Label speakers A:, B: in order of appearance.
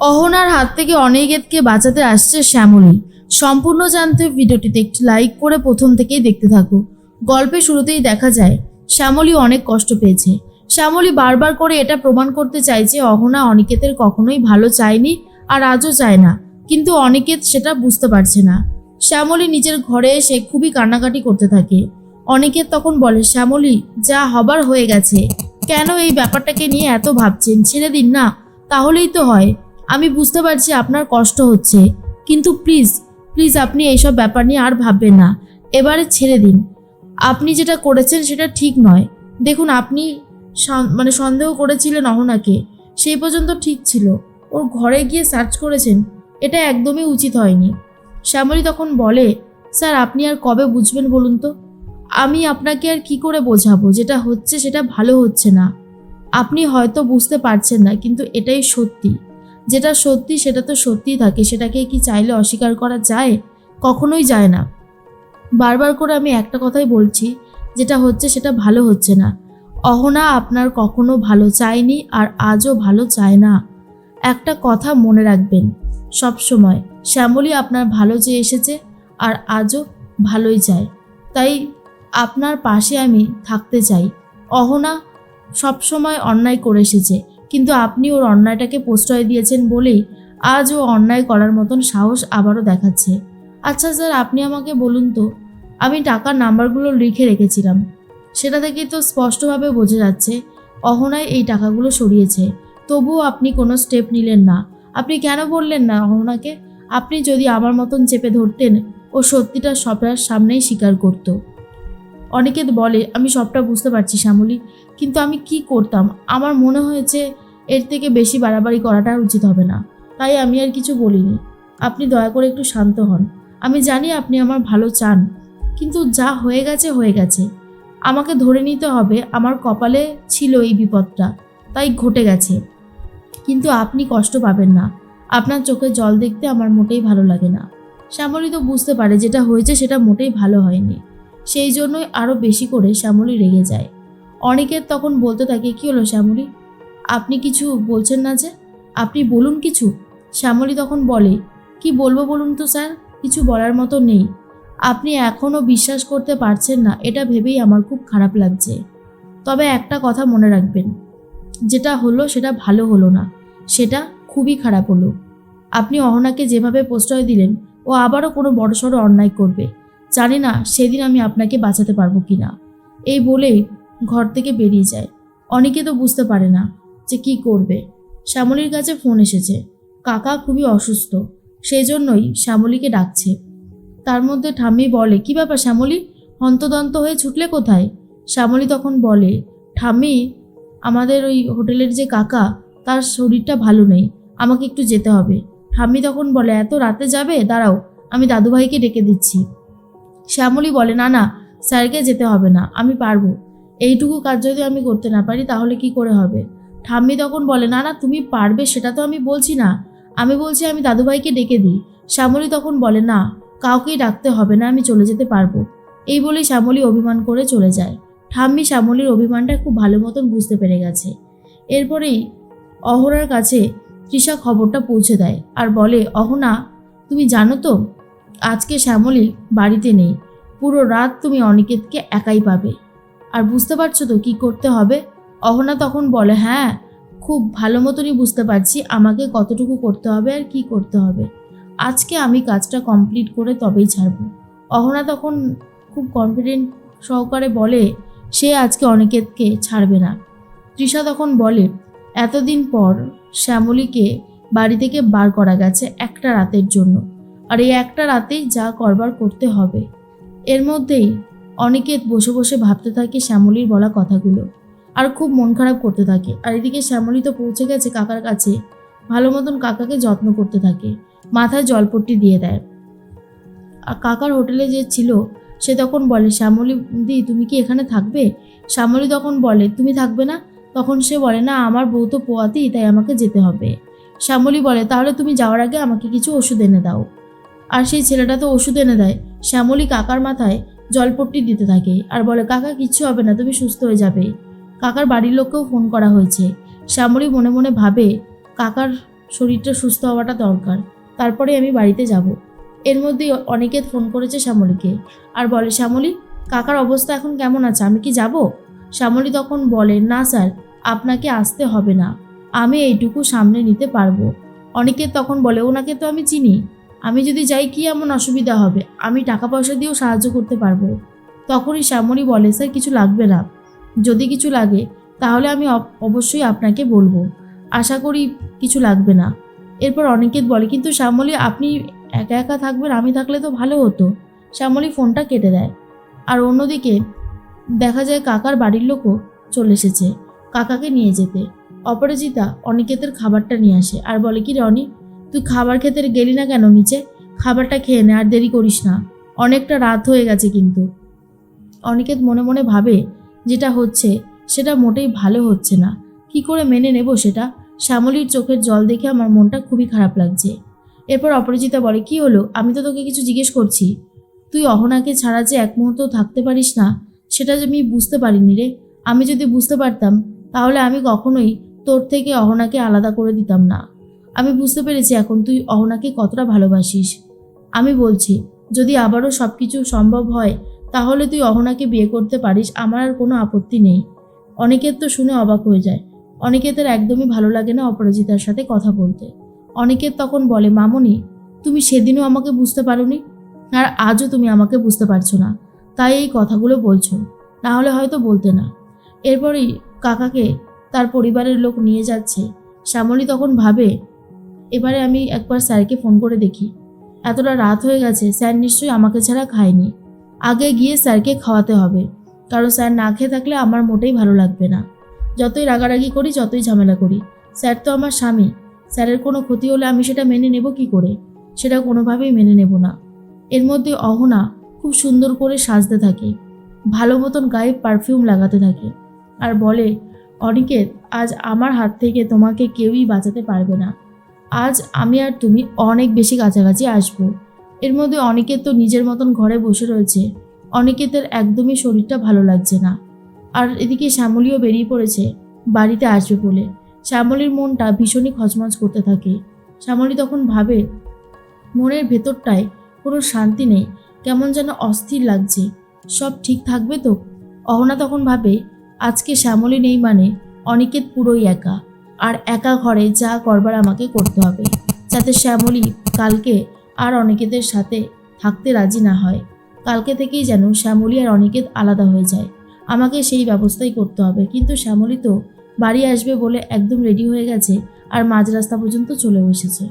A: অহনার হাত থেকে অনিকেতকে বাঁচাতে আসছে শ্যামলী। সম্পূর্ণ জানতে ভিডিওটিতে একটি লাইক করে প্রথম থেকেই দেখতে থাকো। গল্পের শুরুতেই দেখা যায়, শ্যামলী অনেক কষ্ট পেয়েছে। শ্যামলী বারবার করে এটা প্রমাণ করতে চাইছে অহনা অনিকেতের কখনোই ভালো চায়নি আর আজও চায় না, কিন্তু অনিকেত সেটা বুঝতে পারছে না। শ্যামলী নিজের ঘরে এসে খুবই কান্নাকাটি করতে থাকে। অনিকেত তখন বলে, শ্যামলী, যা হবার হয়ে গেছে। কেন এই ব্যাপারটাকে নিয়ে এত ভাবছেন? ছেড়ে দিন না, তাহলেই তো হয়। আমি বুঝতে পারছি আপনার কষ্ট হচ্ছে, কিন্তু প্লিজ প্লিজ আপনি এইসব ব্যাপার নিয়ে আর ভাববেন না। এবারে ছেড়ে দিন। আপনি যেটা করেছেন সেটা ঠিক নয়। দেখুন, আপনি মানে সন্দেহ করেছিলেন অহনাকে। সেই পর্যন্ত ঠিক ছিল। ওর ঘরে গিয়ে সার্চ করেছেন, এটা একদমই উচিত হয়নি। শ্যামলী তখন বলে, স্যার, আপনি আর কবে বুঝবেন বলুন তো? আমি আপনাকে আর কি করে বোঝাবো? যেটা হচ্ছে সেটা ভালো হচ্ছে না। আপনি হয়তো বুঝতে পারছেন না, কিন্তু এটাই সত্যি। যেটা সত্যি, সেটা তো সত্যিই থাকে। সেটাকে কি চাইলে অস্বীকার করা যায়? কখনোই যায় না। বারবার করে আমি একটা কথাই বলছি, যেটা হচ্ছে সেটা ভালো হচ্ছে না। অহনা আপনার কখনো ভালো চায়নি আর আজও ভালো চায় না। একটা কথা মনে রাখবেন, সব সময়। শ্যামলী আপনার ভালো চেয়ে এসেছে আর আজও ভালোই চায়। তাই আপনার পাশে আমি থাকতে চাই। অহনা সব সময় অন্যায় করে এসেছে। কিন্তু আপনি ওর অন্যায়টাকে প্রশ্রয় দিয়েছেন বলেই আজ ও অন্যায় করার মতন সাহস আবারও দেখাচ্ছে। আচ্ছা স্যার, আপনি আমাকে বলুন তো, আমি টাকার নাম্বারগুলো লিখে রেখেছিলাম। সেটা থেকে তো স্পষ্টভাবে বোঝা যাচ্ছে অহনায় এই টাকাগুলো সরিয়েছে। তবুও আপনি কোনো স্টেপ নিলেন না। আপনি কেন বললেন না অহনাকে? আপনি যদি আমার মতন চেপে ধরতেন, ও সত্যিটা সবার সামনেই স্বীকার করতো। অনেকে বলে, আমি সবটা বুঝতে পারছি শ্যামলী, কিন্তু আমি কি করতাম? আমার মনে হয়েছে এর থেকে বেশি বাড়াবাড়ি করাটা উচিত হবে না। তাই আমি আর কিছু বলিনি। আপনি দয়া করে একটু শান্ত হন। আমি জানি আপনি আমার ভালো চান, কিন্তু যা হয়ে গেছে হয়ে গেছে। আমাকে ধরে নিতে হবে, আমার কপালে ছিল এই বিপদটা, তাই ঘটে গেছে। কিন্তু আপনি কষ্ট পাবেন না। আপনার চোখে জল দেখতে আমার মোটেই ভালো লাগে না। শ্যামলী তো বুঝতে পারে, যেটা হয়েছে সেটা মোটেই ভালো হয়নি। সেই জন্যই আরও বেশি করে শ্যামলী রেগে যায়। অনেকের তখন বলতে থাকে, কি হলো শ্যামলী? আপনি কিছু বলছেন না যে? আপনি বলুন কিছু? শ্যামলী তখন বলে, কি বলব বলুন তো স্যার, কিছু বলার মতো নেই। আপনি এখনও বিশ্বাস করতে পারছেন না, এটা ভেবেই আমার খুব খারাপ লাগছে। তবে একটা কথা মনে রাখবেন, যেটা হলো সেটা ভালো হলো না, সেটা খুবই খারাপ হলো। আপনি অহনাকে যেভাবে প্রশ্রয় দিলেন, ও আবারও কোনো বড়সড় অন্যায় করবে। জানি না সেদিন আমি আপনাকে বাঁচাতে পারব কি না এই বলে ঘর থেকে বেরিয়ে যায়। অনেকে তো বুঝতে পারে না যে কি করবে। শ্যামলীর কাছে ফোন এসেছে। কাকা খুবই অসুস্থ সেই জন্যই শ্যামলীকে ডাকছে। তার মধ্যে ঠাম্মি বলে, কি ব্যাপার শ্যামলী? হন্তদন্ত হয়ে ছুটলে কোথায়? শ্যামলী তখন বলে, ঠাম্মি, আমাদের ওই হোটেলের যে কাকা, তার শরীরটা ভালো নেই, আমাকে একটু যেতে হবে। ঠাম্মি তখন বলে, এত রাতে যাবে? দাঁড়াও, আমি দাদুভাইকে ডেকে দিচ্ছি। শ্যামলী বলে, না না, স্যারকে যেতে হবে না, আমি পারব। এইটুকু কাজ যদি আমি করতে না পারি, তাহলে কি করে হবে? ঠাম্মি তখন বলে, না না, তুমি পারবে, সেটা তো আমি বলছি না। আমি বলছি, আমি দাদুভাইকে ডেকে দিই। শ্যামলী তখন বলে, না, কাউকেই ডাকতে হবে না, আমি চলে যেতে পারব। এই বলে শ্যামলী অভিমান করে চলে যায়। ঠাম্মি শ্যামলীর অভিমানটা খুব ভালো মতন বুঝতে পেরে গেছে। এরপরেই অহরার কাছে তৃষা খবরটা পৌঁছে দেয় আর বলে, অহনা, তুমি জানো তো আজকে শ্যামলী বাড়িতে নেই। পুরো রাত তুমি অনিকেতকে একাই পাবে। আর বুঝতে পারছ তো কি করতে হবে? অহনা তখন বলে হ্যাঁ খুব ভালো মতনই বুঝতে পারছি আমাকে কতটুকু করতে হবে আর কি করতে হবে। আজকে আমি কাজটা কমপ্লিট করে তবেই ছাড়বো। অহনা তখন খুব কনফিডেন্ট সহকারে বলে, সে আজকে অনিকেতকে ছাড়বে না। তৃষা তখন বলে, এতদিন পর শ্যামলীকে বাড়ি থেকে বার করা গেছে একটা রাতের জন্য। আর এই একটা রাতেই যা করবার করতে হবে। এর মধ্যেই অনিকেত বসে বসে ভাবতে থাকে শ্যামলীর বলা কথাগুলো। আর খুব মন খারাপ করতে থাকে। আর এদিকে শ্যামলী তো পৌঁছে গেছে কাকার কাছে। ভালো মতন কাকাকে যত্ন করতে থাকে। মাথায় জলপট্টি দিয়ে দেয়। আর কাকার হোটেলে যে ছিল, সে তখন বলে, শ্যামলী দি, তুমি কি এখানে থাকবে? শ্যামলী তখন বলে, তুমি থাকবে না? তখন সে বলে, না, আমার বউ তো পোয়াতেই তাই আমাকে যেতে হবে। শ্যামলী বলে, তাহলে তুমি যাওয়ার আগে আমাকে কিছু ওষুধ এনে দাও। আর সেই ছেলেটা তো ওষুধ এনে দেয়। শ্যামলী কাকার মাথায় জলপট্টি দিতে থাকে আর বলে, কাকা, কিচ্ছু হবে না, তুমি সুস্থ হয়ে যাবে। কাকার বাড়ির লোককেও ফোন করা হয়েছে। শ্যামলী মনে মনে ভাবে, কাকার শরীরটা সুস্থ হওয়াটা দরকার, তারপরে আমি বাড়িতে যাব। এর মধ্যেই অনেকে ফোন করেছে শ্যামলীকে আর বলে, শ্যামলী, কাকার অবস্থা এখন কেমন আছে? আমি কি যাব? শ্যামলী তখন বলে, না স্যার, আপনাকে আসতে হবে না। আমি এইটুকু সামনে নিতে পারব। অনেকে তখন বলে, ওনাকে তো আমি চিনি। আমি যদি যাই কি এমন অসুবিধা হবে? আমি টাকা পয়সা দিয়েও সাহায্য করতে পারব। তখনই শ্যামলী বলে, স্যার, কিছু লাগবে না। যদি কিছু লাগে, তাহলে আমি অবশ্যই আপনাকে বলব। আশা করি কিছু লাগবে না। এরপর অনিকেত বলে, কিন্তু শ্যামলী, আপনি একা একা থাকবেন, আমি থাকলে তো ভালো হতো। শ্যামলী ফোনটা কেটে দেয়। আর অন্যদিকে দেখা যায় কাকার বাড়ির লোকও চলে এসেছে, কাকাকে নিয়ে যেতে। অপরাজিতা অনিকেতের খাবারটা নিয়ে আসে আর বলে, কি রনি তুই খাবার খেতে গেলি না কেন নিচে? খাবারটা খেয়ে নে আর দেরি করিস না। অনেকটা রাত হয়ে গেছে কিন্তু। অনিকেত মনে মনে ভাবে, যেটা হচ্ছে, সেটা মোটেই ভালো হচ্ছে না। কি করে মেনে নেব সেটা? শ্যামলীর চোখের জল দেখে আমার মনটা খুবই খারাপ লাগছে। এরপর অপরাজিতা বলে, কি হলো? আমি তো তোকে কিছু জিজ্ঞেস করছি। তুই অহনাকে ছাড়া যে এক মুহূর্ত থাকতে পারিস না, সেটা যে আমি বুঝতে পারিনি রে। আমি যদি বুঝতে পারতাম, তাহলে আমি কখনোই তোর থেকে অহনাকে আলাদা করে দিতাম না। আমি বুঝতে পেরেছি এখন তুই অহনাকে কতটা ভালোবাসিস। আমি বলছি, যদি আবারও সব কিছু সম্ভব হয়, তাহলে তুই অহনাকে বিয়ে করতে পারিস, আমার আর কোনো আপত্তি নেই। অনেকের তো শুনে অবাক হয়ে যায়। অনেকে তার একদমই ভালো লাগে না অপরাজিতার সাথে কথা বলতে। অনিকেত তখন বলে, মামনি, তুমি সেদিনও আমাকে বুঝতে পারোনি, আর আজও তুমি আমাকে বুঝতে পারছ না। তাই এই কথাগুলো বলছো, না হলে হয়তো বলতে না। এরপরই কাকাকে তার পরিবারের লোক নিয়ে যাচ্ছে। শ্যামলী তখন ভাবে এবারে আমি একবার স্যারকে ফোন করে দেখি। এতটা রাত হয়ে গেছে, স্যার নিশ্চয়ই আমাকে ছাড়া খায়নি। আগে গিয়ে স্যারকে খাওয়াতে হবে। কারণ স্যার না খেয়ে থাকলে আমার মোটেই ভালো লাগবে না। যতই রাগারাগি করি, যতই ঝামেলা করি, স্যার তো আমার স্বামী। স্যারের কোনো ক্ষতি হলে আমি সেটা মেনে নেব কি করে? সেটা কোনোভাবেই মেনে নেব না। এর মধ্যে অহনা খুব সুন্দর করে সাজতে থাকে। ভালো মতন গায়ে পারফিউম লাগাতে থাকে। আর বলে, অনিকেত, আজ আমার হাত থেকে তোমাকে কেউই বাঁচাতে পারবে না। আজ আমি আর তুমি অনেক বেশি কাছাকাছি আসব। এর মধ্যে অনেকে তো নিজের মতন ঘরে বসে রয়েছে। অনিকেতের একদমই শরীরটা ভালো লাগছে না। আর এদিকে শ্যামলীও বেরিয়ে পড়েছে, বাড়িতে আসবে বলে। শ্যামলীর মনটা ভীষণই খচমচ করতে থাকে। শ্যামলি তখন ভাবে, মনের ভেতরটায় কোনো শান্তি নেই, কেমন যেন অস্থির লাগছে। সব ঠিক থাকবে তো? অহনা তখন ভাবে, আজকে শ্যামলী নেই মানে অনিকেত পুরোই একা। আর একা ঘরে যা করবার আমাকে করতে হবে, যাতে শ্যামলী কালকে আর অনিকেতের সাথে থাকতে রাজি না হয়। কালকে থেকেই যেন শ্যামলী আর অনিকেত আলাদা হয়ে যায়। আমাকে সেই ব্যবস্থাই করতে হবে, কিন্তু শ্যামলি তো বাড়ি আসবে বলে একদম রেডি হয়ে গেছে আর মাঝ রাস্তা পর্যন্ত চলে এসেছে।